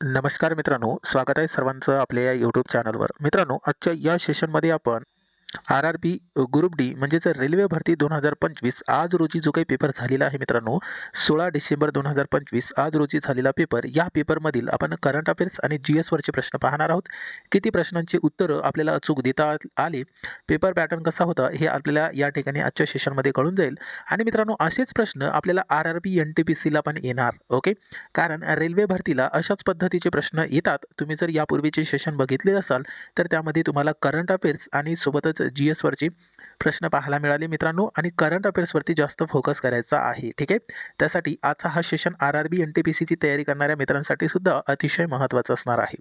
नमस्कार मित्रांनो स्वागत आहे सर्वांचं आपल्या या यूट्यूब चॅनलवर मित्रांनो आजच्या या सेशनमध्ये आपण R R B group D म्हणजेच रेल्वे भरती दोन हजार पंचवीस. आज रोजी जो काही पेपर झालेला आहे मित्रांनो सोळा डिसेंबर दोन हजार पंचवीस आज रोजी झालेला पेपर या पेपरमधील आपण करंट अफेअर्स आणि जी एसवरचे प्रश्न पाहणार आहोत. किती प्रश्नांची उत्तरं आपल्याला अचूक देता आली पेपर पॅटर्न कसा होता हे आपल्याला या ठिकाणी आजच्या सेशनमध्ये कळून जाईल. आणि मित्रांनो असेच प्रश्न आपल्याला R R B N T P सीला पण येणार ओके? कारण रेल्वे भरतीला अशाच पद्धतीचे प्रश्न येतात. तुम्ही जर यापूर्वीचे सेशन बघितले असाल तर त्यामध्ये तुम्हाला करंट अफेअर्स आणि सोबतच जी एसवरची प्रश्न पाहायला मिळाले मित्रांनो. आणि करंट अफेअर्सवरती जास्त फोकस करायचा आहे. ठीक आहे? त्यासाठी आजचा हा session R R B N T P सीची तयारी करणाऱ्या मित्रांसाठी सुद्धा अतिशय महत्त्वाचं असणार आहे.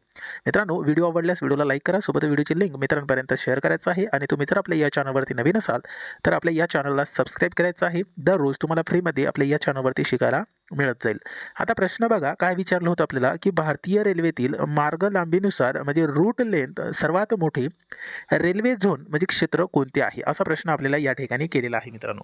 मित्रांनो व्हिडिओ आवडल्यास व्हिडिओला लाईक करा. सोबत व्हिडिओची लिंक मित्रांपर्यंत शेअर करायचं आहे. आणि तुम्ही जर आपल्या या चॅनलवरती नवीन असाल तर आपल्या या चॅनलला सबस्क्राईब करायचं आहे. दररोज तुम्हाला फ्रीमध्ये आपल्या या चॅनलवरती शिकायला मिळत जाईल. आता प्रश्न बघा काय विचारलं होतं आपल्याला की भारतीय रेल्वेतील मार्ग लांबीनुसार म्हणजे रूट लेंथ सर्वात मोठे रेल्वे झोन म्हणजे क्षेत्र कोणते आहे? असा प्रश्न आपल्याला या ठिकाणी केलेला आहे मित्रांनो.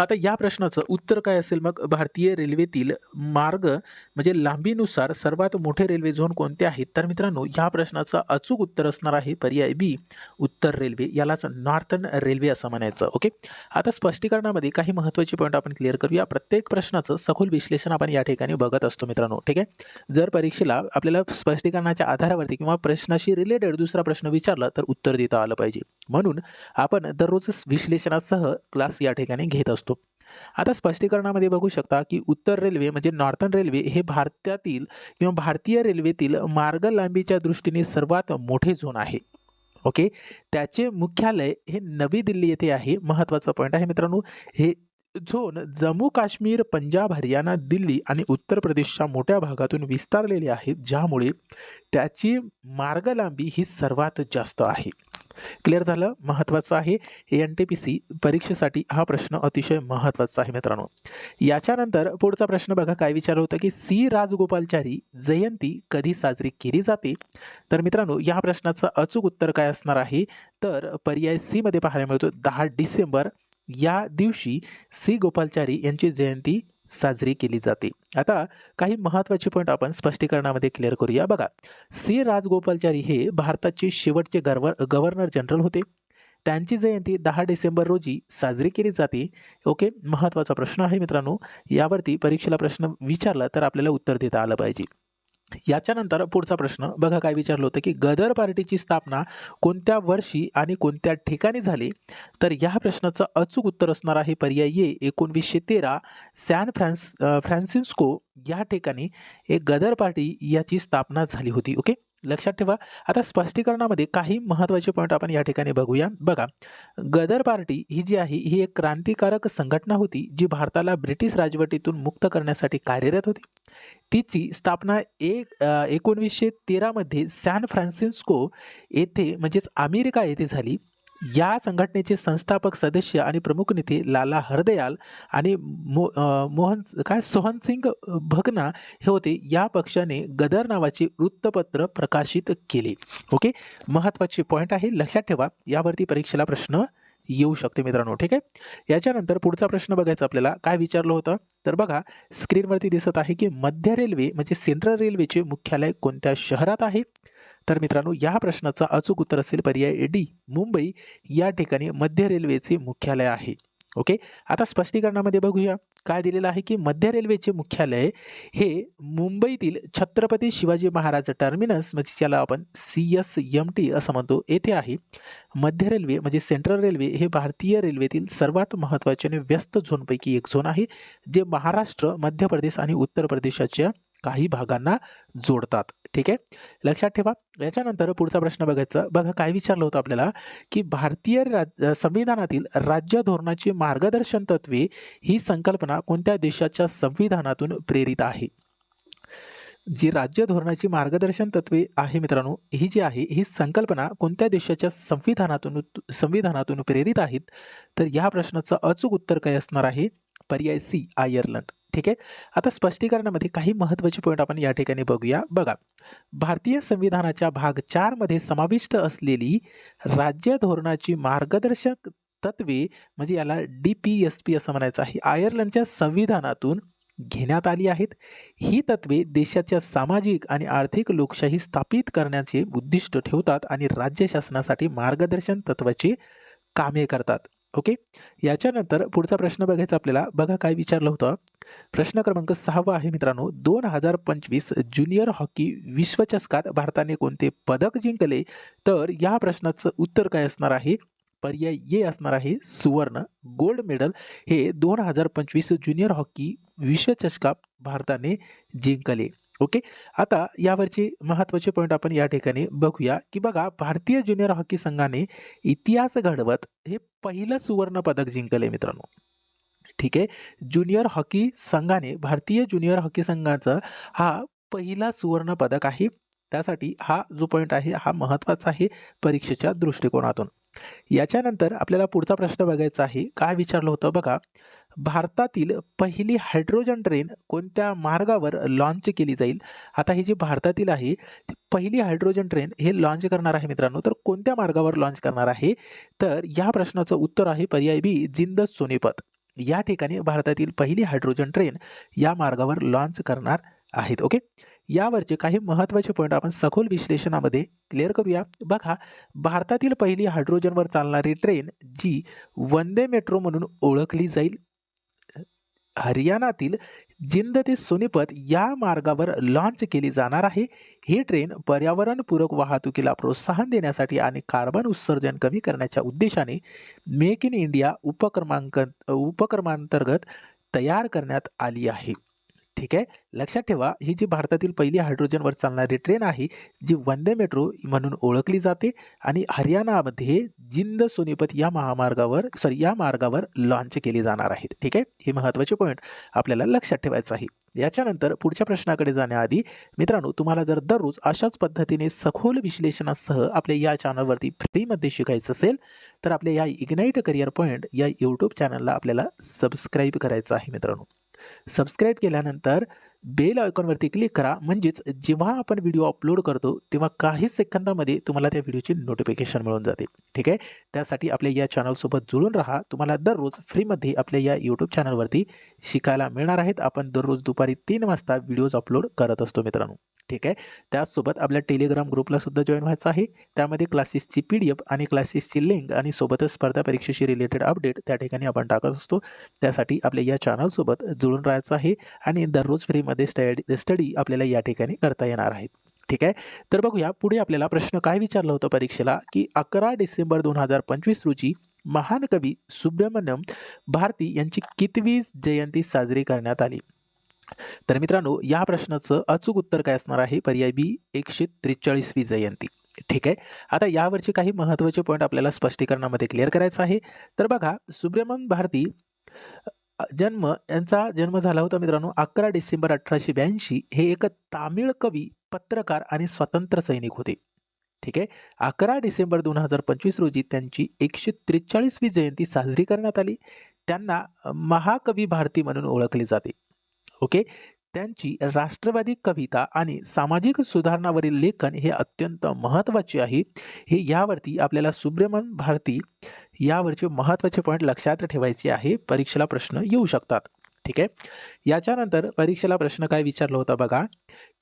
आता या प्रश्नाचं उत्तर काय असेल? मग भारतीय रेल्वेतील मार्ग म्हणजे लांबीनुसार सर्वात मोठे रेल्वे झोन कोणते आहेत? तर मित्रांनो या प्रश्नाचं अचूक उत्तर असणार आहे पर्याय बी उत्तर रेल्वे. यालाच नॉर्थन रेल्वे असं म्हणायचं ओके? आता स्पष्टीकरणामध्ये काही महत्त्वाचे पॉईंट आपण क्लिअर करूया. प्रत्येक प्रश्नाचं सखोल विश्लेषण आपण या ठिकाणी बघत असतो मित्रांनो ठीक आहे? जर परीक्षेला आपल्याला स्पष्टीकरणाच्या आधारावरती किंवा प्रश्नाशी रिलेटेड दुसरा प्रश्न विचारला तर उत्तर देता आलं पाहिजे. म्हणून आपण दररोज विश्लेषणासह क्लास या ठिकाणी घेत असतो. आता स्पष्टीकरणामध्ये बघू शकता की उत्तर रेल्वे म्हणजे नॉर्थन रेल्वे हे भारतातील किंवा भारतीय रेल्वेतील मार्ग लांबीच्या दृष्टीने सर्वात मोठे झोन आहे. ओके? त्याचे मुख्यालय हे नवी दिल्ली येथे आहे. महत्त्वाचा पॉईंट आहे मित्रांनो. हे झोन जम्मू काश्मीर पंजाब हरियाणा दिल्ली आणि उत्तर प्रदेशच्या मोठ्या भागातून विस्तारलेले आहेत. ज्यामुळे त्याची मार्ग लांबी ही सर्वात जास्त आहे. क्लिअर झालं? महत्त्वाचं आहे. एन टी पी सी परीक्षेसाठी हा प्रश्न अतिशय महत्त्वाचा आहे मित्रांनो. याच्यानंतर पुढचा प्रश्न बघा. काय विचारलं होतं की सी. राजगोपालचारी जयंती कधी साजरी केली जाते? तर मित्रांनो या प्रश्नाचं अचूक उत्तर काय असणार आहे? तर पर्याय सीमध्ये पाहायला मिळतो. दहा डिसेंबर या दिवशी सी. गोपालचारी यांची जयंती साजरी केली जाते. आता काही महत्त्वाचे पॉईंट आपण स्पष्टीकरणामध्ये क्लिअर करूया. बघा सी. राजगोपालचारी हे भारताचे शेवटचे गव्हर गव्हर्नर जनरल होते. त्यांची जयंती दहा डिसेंबर रोजी साजरी केली जाते. ओके? महत्त्वाचा प्रश्न आहे मित्रांनो. यावरती परीक्षेला प्रश्न विचारला तर आपल्याला उत्तर देता आलं पाहिजे. याच्यानंतर पुढचा प्रश्न बघा काय विचारलं होतं की गदर पार्टीची स्थापना कोणत्या वर्षी आणि कोणत्या ठिकाणी झाली? तर या प्रश्नाचं अचूक उत्तर असणार आहे पर्याय ये एकोणवीसशे तेरा सॅन फ्रान्स फ्रान्सिस्को या ठिकाणी एक गदर पार्टी याची स्थापना झाली होती ओके? लक्षात ठेवा. आता स्पष्टीकरणामध्ये काही महत्त्वाचे पॉईंट आपण या ठिकाणी बघूया. बघा गदर पार्टी ही जी आहे ही एक क्रांतिकारक संघटना होती जी भारताला ब्रिटिश राजवटीतून मुक्त करण्यासाठी कार्यरत होती. तिची स्थापना एक एकोणवीसशे तेरामध्ये सॅन फ्रान्सिस्को येथे म्हणजेच अमेरिका येथे झाली. या संघटनेचे संस्थापक सदस्य आणि प्रमुख नेते लाला हरदयाल आणि मो मोहन काय सोहनसिंग भगना हे होते. या पक्षाने गदर नावाचे वृत्तपत्र प्रकाशित केले. ओके? महत्त्वाचे पॉईंट आहे. लक्षात ठेवा. यावरती परीक्षेला प्रश्न येऊ शकते मित्रांनो. ठीक आहे? याच्यानंतर पुढचा प्रश्न बघायचा आपल्याला. काय विचारलं होतं? तर बघा स्क्रीनवरती दिसत आहे की मध्य रेल्वे म्हणजे सेंट्रल रेल्वेचे मुख्यालय कोणत्या शहरात आहे? तर मित्रांनो या प्रश्नाचं अचूक उत्तर असेल पर्याय डी मुंबई या ठिकाणी मध्य रेल्वेचे मुख्यालय आहे. ओके आता स्पष्टीकरणामध्ये बघूया. काय दिलेलं आहे की मध्य रेल्वेचे मुख्यालय हे मुंबईतील छत्रपती शिवाजी महाराज टर्मिनस म्हणजे ज्याला आपण सी एस एम टी असं म्हणतो येथे आहे. मध्य रेल्वे म्हणजे सेंट्रल रेल्वे हे भारतीय रेल्वेतील सर्वात महत्त्वाचे आणि व्यस्त झोनपैकी एक झोन आहे जे महाराष्ट्र मध्य प्रदेश आणि उत्तर प्रदेशाच्या काही भागांना जोडतात. ठीक आहे? लक्षात ठेवा. याच्यानंतर पुढचा प्रश्न बघायचा. बघा काय विचारलं होतं आपल्याला की भारतीय राज संविधानातील राज्य धोरणाची मार्गदर्शन तत्वे ही संकल्पना कोणत्या देशाच्या संविधानातून प्रेरित आहे? जी राज्य धोरणाची मार्गदर्शन तत्वे आहे मित्रांनो ही जी आहे ही संकल्पना कोणत्या देशाच्या संविधानातून संविधानातून प्रेरित आहेत? तर या प्रश्नाचं अचूक उत्तर काय असणार आहे? पर्याय सी आयर्लंड. ठीक आहे? आता स्पष्टीकरणामध्ये काही महत्त्वाचे पॉईंट आपण या ठिकाणी बघूया. बघा भारतीय संविधानाच्या भाग चारमध्ये समाविष्ट असलेली राज्य धोरणाची मार्गदर्शक तत्वे म्हणजे याला डी पी एस पी असं म्हणायचं आहे आयर्लंडच्या संविधानातून घेण्यात आली आहेत. ही तत्वे देशाच्या सामाजिक आणि आर्थिक लोकशाही स्थापित करण्याचे उद्दिष्ट ठेवतात आणि राज्य शासनासाठी मार्गदर्शन तत्वाची कामे करतात. ओके? याच्यानंतर पुढचा प्रश्न बघायचा आपल्याला. बघा काय विचारलं होतं. प्रश्न क्रमांक सहावा आहे मित्रांनो. दोन हजार पंचवीस ज्युनियर हॉकी विश्वचषकात भारताने कोणते पदक जिंकले? तर या प्रश्नाचं उत्तर काय असणार आहे? पर्याय ये असणार आहे सुवर्ण. गोल्ड मेडल हे दोन हजार पंचवीस ज्युनियर हॉकी विश्वचषकात भारताने जिंकले. ओके? आता यावरचे महत्त्वाचे पॉईंट आपण या ठिकाणी बघूया की बघा भारतीय ज्युनियर हॉकी संघाने इतिहास घडवत हे पहिलं सुवर्ण पदक जिंकले मित्रांनो. ठीक आहे? ज्युनियर हॉकी संघाने भारतीय ज्युनियर हॉकी संघाचा हा पहिला सुवर्ण पदक आहे. त्यासाठी हा जो पॉईंट आहे हा महत्त्वाचा आहे परीक्षेच्या दृष्टिकोनातून. याच्यानंतर आपल्याला पुढचा प्रश्न बघायचा आहे. काय विचारलं होतं? बघा भारतातील पहिली हायड्रोजन ट्रेन कोणत्या मार्गावर लॉन्च केली जाईल? आता ही जी भारतातील आहे ती पहिली हायड्रोजन ट्रेन हे लॉन्च करणार आहे मित्रांनो. तर कोणत्या मार्गावर लॉन्च करणार आहे? तर या प्रश्नाचं उत्तर आहे पर्याय बी जिंद सोनीपत. या ठिकाणी भारतातील पहिली हायड्रोजन ट्रेन या मार्गावर लॉन्च करणार आहेत. ओके? यावरचे काही महत्त्वाचे पॉईंट आपण सखोल विश्लेषणामध्ये क्लिअर करूया. बघा भारतातील पहिली हायड्रोजनवर चालणारी ट्रेन जी वंदे मेट्रो म्हणून ओळखली जाईल हरियाणातील जिंद ते सोनीपत या मार्गावर लॉन्च केली जाणार आहे. ही ट्रेन पर्यावरणपूरक वाहतुकीला प्रोत्साहन देण्यासाठी आणि कार्बन उत्सर्जन कमी करण्याच्या उद्देशाने मेक इन इंडिया उपक्रमांक उपक्रमांतर्गत तयार करण्यात आली आहे. ठीक आहे? लक्षात ठेवा ही जी भारतातील पहिली हायड्रोजनवर चालणारी ट्रेन आहे जी वंदे मेट्रो म्हणून ओळखली जाते आणि हरियाणामध्ये जिंद सोनीपत या महामार्गावर सॉरी या मार्गावर लॉन्च केली जाणार आहेत ठीक आहे? हे महत्त्वाचे पॉईंट आपल्याला लक्षात ठेवायचं आहे. याच्यानंतर पुढच्या प्रश्नाकडे जाण्याआधी मित्रांनो तुम्हाला जर दररोज अशाच पद्धतीने सखोल विश्लेषणासह आपल्या या चॅनलवरती फ्रीमध्ये शिकायचं असेल तर आपल्या या इग्नाईट करिअर पॉईंट या यूट्यूब चॅनलला आपल्याला सबस्क्राईब करायचं आहे मित्रांनो. सबस्क्राईब केल्यानंतर बेल आयकॉनवरती क्लिक करा. म्हणजेच जेव्हा आपण व्हिडिओ अपलोड करतो तेव्हा काही सेकंदामध्ये तुम्हाला त्या व्हिडिओची नोटिफिकेशन मिळून जाते. ठीक आहे? त्यासाठी आपल्या या चॅनलसोबत जुळून राहा. तुम्हाला दररोज फ्रीमध्ये आपल्या या यूट्यूब चॅनलवरती शिकायला मिळणार आहेत. आपण दररोज दुपारी तीन वाजता व्हिडिओज अपलोड करत असतो मित्रांनो. ठीक आहे? त्याचसोबत आपल्या टेलिग्राम ग्रुपला सुद्धा जॉईन व्हायचं आहे. त्यामध्ये क्लासेसची पी डी एफ आणि क्लासेसची लिंक आणि सोबतच स्पर्धा परीक्षेशी रिलेटेड अपडेट त्या ठिकाणी आपण टाकत असतो. त्यासाठी आपल्या या चॅनलसोबत जुळून राहायचं आहे. आणि दररोज फ्रीमध्ये स्टडी स्टडी आपल्याला या ठिकाणी करता येणार आहेत ठीक आहे? तर बघूया पुढे आपल्याला प्रश्न काय विचारला होता परीक्षेला? की अकरा डिसेंबर दोन हजार पंचवीस रोजी महान कवी सुब्रमण्यम भारती यांची कितवी जयंती साजरी करण्यात आली? तर मित्रांनो या प्रश्नाचं अचूक उत्तर काय असणार आहे? पर्याय बी एकशे त्रेचाळीसवी जयंती. ठीक आहे? आता यावरचे काही महत्त्वाचे पॉईंट आपल्याला स्पष्टीकरणामध्ये क्लिअर करायचं आहे. तर बघा सुब्रमण्यम भारती जन्म यांचा जन्म झाला होता मित्रांनो अकरा डिसेंबर अठराशे ब्याऐंशी. हे एक तामिळ कवी पत्रकार आणि स्वतंत्र सैनिक होते. ठीक आहे? अकरा डिसेंबर दोन हजार पंचवीस रोजी त्यांची एकशे त्रेचाळीसवी जयंती साजरी करण्यात आली. त्यांना महाकवी भारती म्हणून ओळखले जाते. ओके? त्यांची राष्ट्रवादी कविता आणि सामाजिक सुधारणावरील लेखन हे अत्यंत महत्त्वाचे आहे. हे यावरती आपल्याला सुब्रमण भारती यावरचे महत्त्वाचे पॉईंट लक्षात ठेवायचे आहे. परीक्षेला प्रश्न येऊ शकतात. ठीक आहे? याच्यानंतर परीक्षेला प्रश्न काय विचारला होता बघा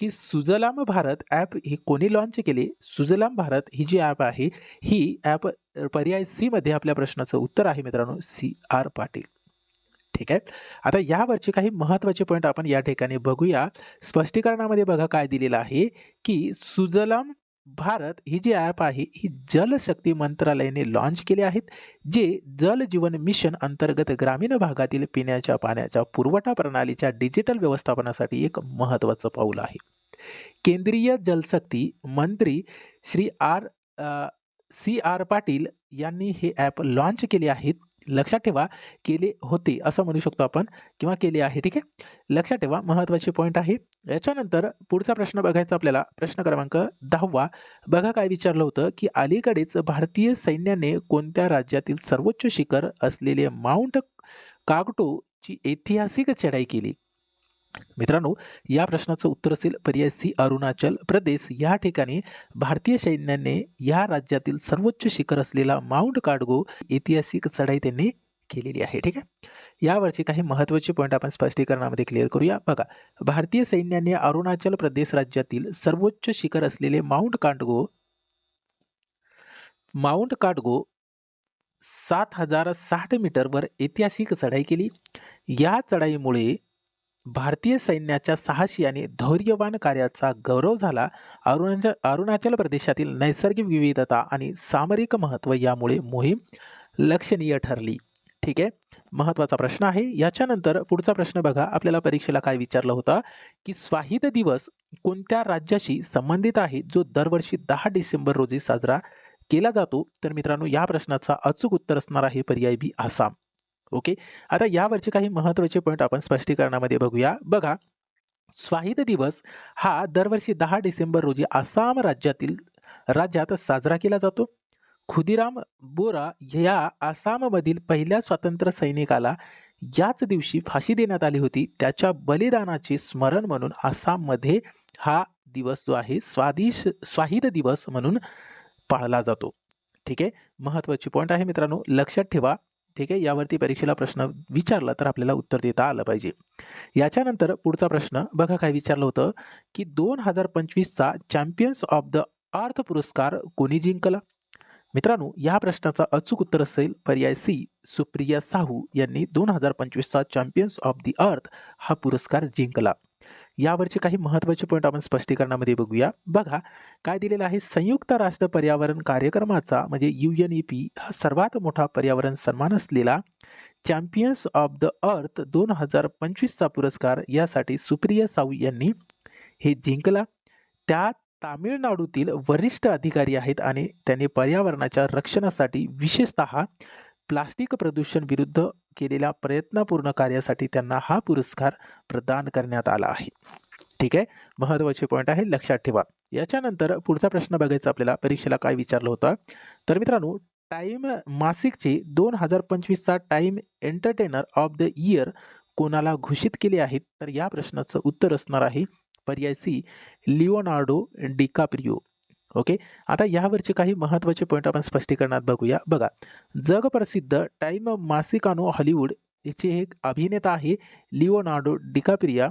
की सुजलाम भारत ॲप ही कोणी लॉन्च केले? सुजलाम भारत ही जी ॲप आहे ही ॲप पर्याय सीमध्ये आपल्या प्रश्नाचं उत्तर आहे मित्रांनो सी आर पाटील. ठीक आहे. आता यावरचे काही महत्त्वाचे पॉईंट आपण या ठिकाणी बघूया. स्पष्टीकरणामध्ये बघा काय दिलेलं आहे की सुजलाम भारत ही जी ॲप आहे ही जलशक्ती मंत्रालयाने लॉन्च केले आहेत जे जल जीवन मिशन अंतर्गत ग्रामीण भागातील पिण्याच्या पाण्याच्या पुरवठा प्रणालीच्या डिजिटल व्यवस्थापनासाठी एक महत्त्वाचं पाऊल आहे. केंद्रीय जलशक्ती मंत्री Shri R C R Patil यांनी हे ॲप लॉन्च केले आहेत. लक्षात ठेवा केले होते असं म्हणू शकतो आपण किंवा केले आहे ठीक आहे? लक्षात ठेवा महत्त्वाचे पॉईंट आहे. याच्यानंतर पुढचा प्रश्न बघायचा आपल्याला. प्रश्न क्रमांक दहावा. बघा काय विचारलं होतं की अलीकडेच भारतीय सैन्याने कोणत्या राज्यातील सर्वोच्च शिखर असलेले माउंट कागटोची ऐतिहासिक चढाई केली? मित्रांनो या प्रश्नाचं उत्तर असेल पर्याय सी अरुणाचल प्रदेश. या ठिकाणी भारतीय सैन्याने या राज्यातील सर्वोच्च शिखर असलेला माउंट काडगो ऐतिहासिक चढाई त्यांनी केलेली आहे. ठीक आहे? यावरचे काही महत्त्वाचे पॉईंट आपण स्पष्टीकरणामध्ये क्लिअर करूया. बघा भारतीय सैन्याने अरुणाचल प्रदेश राज्यातील सर्वोच्च शिखर असलेले माउंट कांडगो माउंट काटगो सात हजार साठ मीटरवर ऐतिहासिक चढाई केली. या चढाईमुळे भारतीय सैन्याच्या साहसी आणि धैर्यवान कार्याचा गौरव झाला. अरुणाचल अरुणाचल प्रदेशातील नैसर्गिक विविधता आणि सामरिक महत्त्व यामुळे मोहीम लक्षणीय ठरली. ठीक आहे? महत्त्वाचा प्रश्न आहे. याच्यानंतर पुढचा प्रश्न बघा. आपल्याला परीक्षेला काय विचारलं होतं? की स्वाहिद दिवस कोणत्या राज्याशी संबंधित आहे? जो दरवर्षी दहा डिसेंबर रोजी साजरा केला जातो. तर मित्रांनो या प्रश्नाचा अचूक उत्तर असणार आहे पर्याय बी आसाम. ओके? आता यावरचे काही महत्त्वाचे पॉईंट आपण स्पष्टीकरणामध्ये बघूया. बघा स्वाहिद दिवस हा दरवर्षी दहा डिसेंबर रोजी आसाम राज्यातील राज्यात साजरा केला जातो. खुदिराम बोरा या आसाममधील पहिल्या स्वातंत्र्य सैनिकाला याच दिवशी फाशी देण्यात आली होती. त्याच्या बलिदानाचे स्मरण म्हणून आसाममध्ये हा दिवस जो आहे स्वादिश स्वाहिद दिवस म्हणून पाळला जातो. ठीक आहे? महत्त्वाची पॉईंट आहे मित्रांनो. लक्षात ठेवा. ठीक आहे? यावरती परीक्षेला प्रश्न विचारला तर आपल्याला उत्तर देता आलं पाहिजे. याच्यानंतर पुढचा प्रश्न बघा काय विचारलं होतं की दोन हजार पंचवीसचा चॅम्पियन्स ऑफ द अर्थ पुरस्कार कोणी जिंकला? मित्रांनो या प्रश्नाचा अचूक उत्तर असेल पर्याय सी सुप्रिया साहू यांनी दोन हजार पंचवीसचा चॅम्पियन्स ऑफ दी अर्थ हा पुरस्कार जिंकला. यावरचे काही महत्त्वाचे पॉईंट आपण स्पष्टीकरणामध्ये बघूया. बघा काय दिलेलं आहे? संयुक्त राष्ट्र पर्यावरण कार्यक्रमाचा म्हणजे यू एन ई पी हा सर्वात मोठा पर्यावरण सन्मान असलेला चॅम्पियन्स ऑफ द अर्थ दोन हजार पंचवीसचा पुरस्कार यासाठी सुप्रिया साऊ यांनी हे जिंकला. त्या तामिळनाडूतील वरिष्ठ अधिकारी आहेत आणि त्यांनी पर्यावरणाच्या रक्षणासाठी विशेषत प्लास्टिक प्रदूषण विरुद्ध केलेल्या प्रयत्नपूर्ण कार्यासाठी त्यांना हा पुरस्कार प्रदान करण्यात आला आहे. ठीक आहे? महत्त्वाचे पॉईंट आहे लक्षात ठेवा. याच्यानंतर पुढचा प्रश्न बघायचा आपल्याला. परीक्षेला काय विचारलं होतं? तर मित्रांनो टाईम मासिकचे दोन हजार पंचवीसचा Time entertainer of the year कोणाला घोषित केले आहेत? तर या प्रश्नाचं उत्तर असणार आहे पर्याय सी लिओनार्डो डिकाप्रियो ओके? आता यावरचे काही महत्त्वाचे पॉईंट आपण स्पष्टीकरणात बघूया. बघा जगप्रसिद्ध टाईम मासिकानो हॉलिवूड याचे एक अभिनेता आहे लिओनार्डो डिकाप्रिया.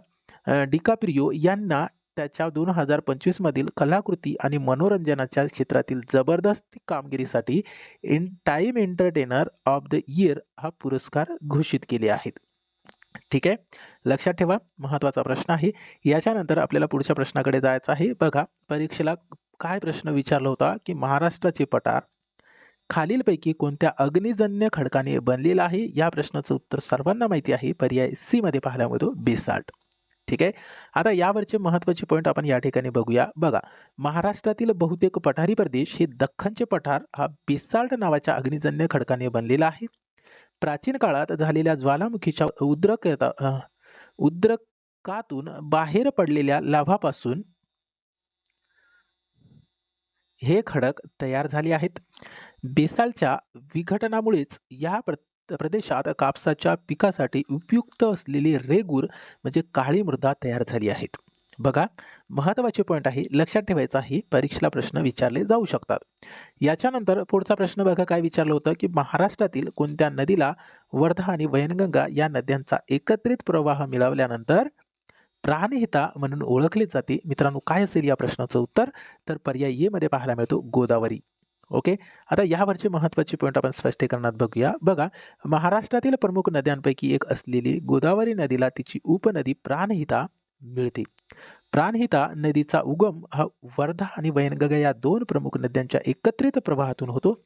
डिकाप्रियो यांना त्याच्या दोन हजार पंचवीसमधील कलाकृती आणि मनोरंजनाच्या क्षेत्रातील जबरदस्त कामगिरीसाठी in Time entertainer of the year हा पुरस्कार घोषित केले आहेत. ठीक आहे? लक्षात ठेवा महत्त्वाचा प्रश्न आहे. याच्यानंतर आपल्याला पुढच्या प्रश्नाकडे जायचं आहे. बघा परीक्षेला काय प्रश्न विचारला होता की महाराष्ट्राचे पठार खालीलपैकी कोणत्या अग्निजन्य खडकाने बनलेला आहे? या प्रश्नाचं उत्तर सर्वांना माहिती आहे. पर्याय सी मध्ये पाहायला मिळतो बेसाल्ट ठीक आहे? आता यावरचे महत्त्वाचे पॉईंट आपण या ठिकाणी बघूया. बघा महाराष्ट्रातील बहुतेक पठारी प्रदेश हे दख्खनचे पठार हा बेसाल्ट नावाच्या अग्निजन्य खडकाने बनलेला आहे. प्राचीन काळात झालेल्या ज्वालामुखीच्या उद्रकता उद्रकातून बाहेर पडलेल्या लाभापासून हे खडक तयार झाले आहेत. बेसालच्या विघटनामुळेच या प्र प्रदेशात कापसाच्या पिकासाठी उपयुक्त असलेली रेगूर म्हणजे काळी मृदा तयार झाली आहेत. बघा महत्त्वाचे पॉईंट आहे. लक्षात ठेवायचा आहे परीक्षेला प्रश्न विचारले जाऊ शकतात. याच्यानंतर पुढचा प्रश्न बघा काय विचारलं होतं की महाराष्ट्रातील कोणत्या नदीला वर्धा आणि वैनगंगा या नद्यांचा एकत्रित प्रवाह मिळवल्यानंतर प्राणहिता म्हणून ओळखले जाते. मित्रांनो काय असेल या प्रश्नाचं उत्तर? तर पर्याय ए मध्ये पाहायला मिळतो गोदावरी. ओके? आता यावरचे महत्त्वाचे पॉईंट आपण स्पष्टीकरणात बघूया. बघा महाराष्ट्रातील प्रमुख नद्यांपैकी एक असलेली गोदावरी नदीला तिची उपनदी प्राणहिता मिळते. प्राणहिता नदीचा उगम हा वर्धा आणि वैनगंगा या दोन प्रमुख नद्यांच्या एकत्रित प्रवाहातून होतो.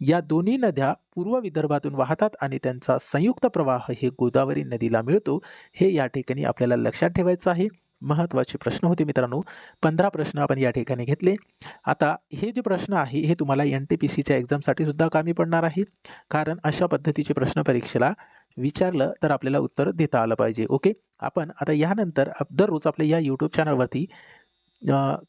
या दोन्ही नद्या पूर्व विदर्भातून वाहतात आणि त्यांचा संयुक्त प्रवाह हे गोदावरी नदीला मिळतो. हे या ठिकाणी आपल्याला लक्षात ठेवायचं आहे. महत्त्वाचे प्रश्न होते मित्रांनो. पंधरा प्रश्न आपण या ठिकाणी घेतले. आता हे जे प्रश्न आहे हे तुम्हाला एन टी पी सीच्या एक्झामसाठी सुद्धा कामी पडणार आहे. कारण अशा पद्धतीचे प्रश्न परीक्षेला विचारलं तर आपल्याला उत्तर देता आलं पाहिजे. ओके आपण आता यानंतर दररोज आपल्या या यूट्यूब चॅनलवरती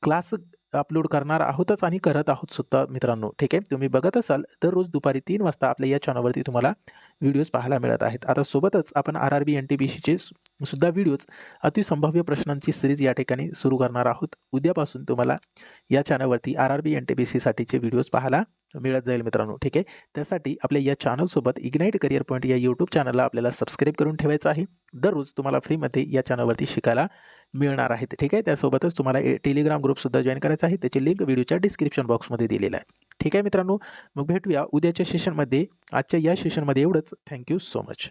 क्लास अपलोड करणार आहोतच आणि करत आहोत सुद्धा मित्रांनो. ठीक आहे? तुम्ही बघत असाल दररोज दुपारी तीन वाजता आपल्या या चॅनलवरती तुम्हाला व्हिडिओज पाहायला मिळत आहेत. आता सोबतच आपण R R B N T B सीचे सुद्धा व्हिडिओज अतिसंभाव्य प्रश्नांची सिरीज या ठिकाणी सुरू करणार आहोत. उद्यापासून तुम्हाला या चॅनलवरती R R B N T B सीसाठीचे videos पाहायला मिळत जाईल मित्रांनो. ठीक आहे? त्यासाठी आपल्या या चॅनलसोबत इग्नाईट करिअर पॉईंट या यूट्यूब चॅनलला आपल्याला सबस्क्राईब करून ठेवायचं आहे. दररोज तुम्हाला फ्रीमध्ये या चॅनलवरती शिकायला मिळणार आहेत. ठीक आहे? त्यासोबतच तुम्हाला ए टेलिग्राम ग्रुपसुद्धा जॉईन करायचा आहे. त्याची लिंक व्हिडिओच्या डिस्क्रिप्शन बॉक्समध्ये दिलेला आहे. ठीक आहे मित्रांनो? मग भेटूया उद्याच्या सेशनमध्ये आजच्या या सेशनमध्ये एवढंच. Thank you so much